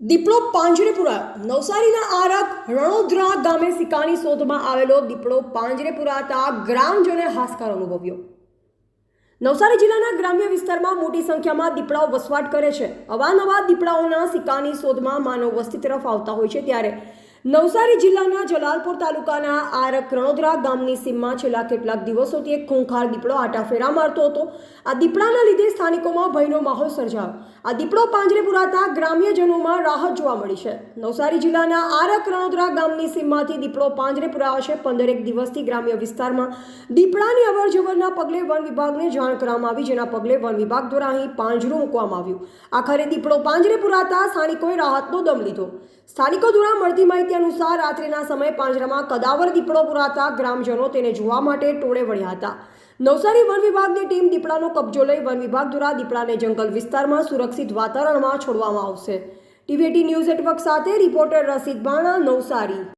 દીપડો પાંજરેપુરા, નવસારીના આરક રણોદરા ગામે સિકાની શોધમાં આવેલો દીપડો પાંજરેપુરા તા ગ્રામજોને હાશકાર અનુભવ્યો. નવસારી જિલ્લાના ગ્રામ્ય વિસ્તારમાં મોટી સંખ્યામાં દીપડાઓ વસવાટ કરે છે. અવાનવા દીપડાઓના સિકાની શોધમાં માનવ વસ્તી તરફ આવતા હોય છે ત્યારે નવસારી જિલ્લાના જલાલપુર તાલુકાના આરક રણોદરા ગામની સીમમાં છેલ્લા કેટલાક દિવસોથી એક ખૂંખાર દીપડો આટાફેરા મારતો હતો. આ દીપડાના લીધે સ્થાનિકોમાં ભયનો માહોલ સર્જાયો. આ દીપડો પાંજરે પુરાતા ગ્રામ્યજનોમાં રાહત જોવા મળી છે. નવસારી જિલ્લાના આરક રણોદરા ગામની સીમમાંથી દીપડો પાંજરે પુરાવશે પંદરેક દિવસથી ગ્રામ્ય વિસ્તારમાં દીપડાની અવર જવરના પગલે વન વિભાગને જાણ કરવામાં આવી, જેના પગલે વન વિભાગ દ્વારા અહીં પાંજરું મૂકવામાં આવ્યું. આખરે દીપડો પાંજરે પુરાતા સ્થાનિકોએ રાહતનો દમ લીધો. સ્થાનિકો દ્વારા મળતી માહિતી અનુસાર રાત્રિના સમયે પાંજરામાં કદાવર દીપડો પુરાતા ગ્રામજનો તેને જોવા માટે ટોળે વળ્યા હતા. નવસારી વન વિભાગની ટીમ દીપડાનો કબજો લઈ વન વિભાગ દ્વારા દીપડાને જંગલ વિસ્તારમાં સુરક્ષિત વાતાવરણમાં છોડવામાં આવશે. ટીવીટી ન્યૂઝ નેટવર્ક સાથે રિપોર્ટર રસીદ બાણા નવસારી.